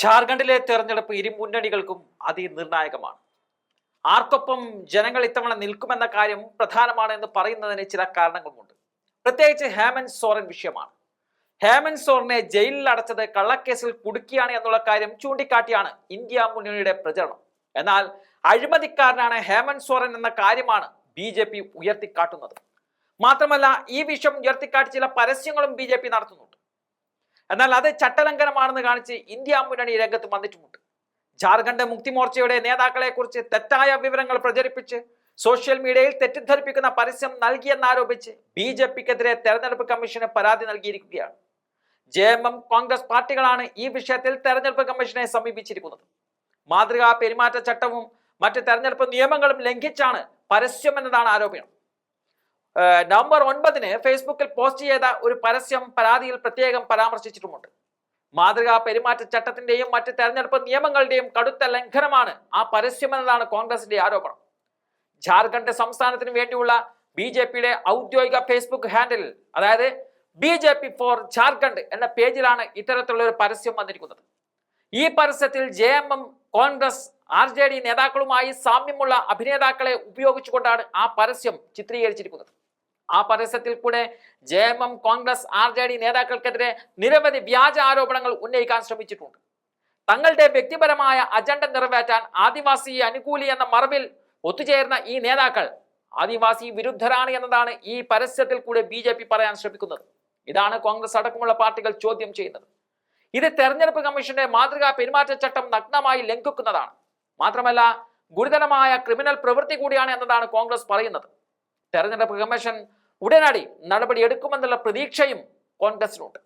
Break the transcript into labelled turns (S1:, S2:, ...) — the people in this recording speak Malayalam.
S1: ജാർഖണ്ഡിലെ തെരഞ്ഞെടുപ്പ് ഇരുമുന്നണികൾക്കും അതിനിർണായകമാണ്. ആർക്കൊപ്പം ജനങ്ങൾ ഇത്തവണ നിൽക്കുമെന്ന കാര്യം പ്രധാനമാണ് എന്ന് പറയുന്നതിന് ചില കാരണങ്ങളുമുണ്ട്. പ്രത്യേകിച്ച് ഹേമന്ത് സോറൻ വിഷയമാണ്. ഹേമന്ത് സോറിനെ ജയിലിൽ അടച്ചത് കള്ളക്കേസിൽ കുടുക്കിയാണ് എന്നുള്ള കാര്യം ചൂണ്ടിക്കാട്ടിയാണ് ഇന്ത്യ മുന്നണിയുടെ പ്രചരണം. എന്നാൽ അഴിമതിക്കാരനാണ് ഹേമന്ത് സോറൻ എന്ന കാര്യമാണ് ബി ജെ പി ഉയർത്തിക്കാട്ടുന്നത്. മാത്രമല്ല ഈ വിഷയം ഉയർത്തിക്കാട്ടി ചില പരസ്യങ്ങളും ബി ജെ പി നടത്തുന്നുണ്ട്. എന്നാൽ അത് ചട്ടലംഘനമാണെന്ന് കാണിച്ച് ഇന്ത്യ മുന്നണി രംഗത്ത് വന്നിട്ടുമുണ്ട് ജാർഖണ്ഡ് മുക്തി മോർച്ചയുടെ നേതാക്കളെ കുറിച്ച് തെറ്റായ വിവരങ്ങൾ പ്രചരിപ്പിച്ച് സോഷ്യൽ മീഡിയയിൽ തെറ്റിദ്ധരിപ്പിക്കുന്ന പരസ്യം നൽകിയെന്നാരോപിച്ച് ബി ജെ പിക്കെതിരെ തെരഞ്ഞെടുപ്പ് കമ്മീഷന് പരാതി നൽകിയിരിക്കുകയാണ്. ജെ എം എം കോൺഗ്രസ് പാർട്ടികളാണ് ഈ വിഷയത്തിൽ തെരഞ്ഞെടുപ്പ് കമ്മീഷനെ സമീപിച്ചിരിക്കുന്നത്. മാതൃകാ പെരുമാറ്റച്ചട്ടവും മറ്റ് തെരഞ്ഞെടുപ്പ് നിയമങ്ങളും ലംഘിച്ചാണ് പരസ്യം എന്നതാണ് ആരോപണം. നവംബർ ഒൻപതിന് ഫേസ്ബുക്കിൽ പോസ്റ്റ് ചെയ്ത ഒരു പരസ്യം പരാതിയിൽ പ്രത്യേകം പരാമർശിച്ചിട്ടുമുണ്ട്. മാതൃകാ പെരുമാറ്റച്ചട്ടത്തിന്റെയും മറ്റ് തെരഞ്ഞെടുപ്പ് നിയമങ്ങളുടെയും കടുത്ത ലംഘനമാണ് ആ പരസ്യമെന്നതാണ് കോൺഗ്രസിന്റെ ആരോപണം. ജാർഖണ്ഡ് സംസ്ഥാനത്തിന് വേണ്ടിയുള്ള ബി ജെ പിയുടെ ഔദ്യോഗിക ഫേസ്ബുക്ക് ഹാൻഡിൽ അതായത് B J P for Jharkhand എന്ന പേജിലാണ് ഇത്തരത്തിലുള്ള ഒരു പരസ്യം വന്നിരിക്കുന്നത്. ഈ പരസ്യത്തിൽ J M M Congress R J D നേതാക്കളുമായി സാമ്യമുള്ള അഭിനേതാക്കളെ ഉപയോഗിച്ചുകൊണ്ടാണ് ആ പരസ്യം ചിത്രീകരിച്ചിരിക്കുന്നത്. ആ പരസ്യത്തിൽ കൂടെ J M M Congress R J D നേതാക്കൾക്കെതിരെ നിരവധി വ്യാജ ആരോപണങ്ങൾ ഉന്നയിക്കാൻ ശ്രമിച്ചിട്ടുണ്ട്. തങ്ങളുടെ വ്യക്തിപരമായ അജണ്ട നിറവേറ്റാൻ ആദിവാസി അനുകൂലി എന്ന മറവിൽ ഒത്തുചേർന്ന ഈ നേതാക്കൾ ആദിവാസി വിരുദ്ധരാണ് എന്നതാണ് ഈ പരസ്യത്തിൽ കൂടെ ബി ജെ പി പറയാൻ ശ്രമിക്കുന്നത്. ഇതാണ് കോൺഗ്രസ് അടക്കമുള്ള പാർട്ടികൾ ചോദ്യം ചെയ്യുന്നത്. ഇത് തെരഞ്ഞെടുപ്പ് കമ്മീഷന്റെ മാതൃകാ പെരുമാറ്റച്ചട്ടം നഗ്നമായി ലംഘിക്കുന്നതാണ്. മാത്രമല്ല ഗുരുതരമായ ക്രിമിനൽ പ്രവൃത്തി കൂടിയാണ് എന്നതാണ് കോൺഗ്രസ് പറയുന്നത്. തെരഞ്ഞെടുപ്പ് കമ്മീഷൻ ഉടനടി നടപടി എടുക്കുമെന്നുള്ള പ്രതീക്ഷയും കോൺഗ്രസിനുണ്ട്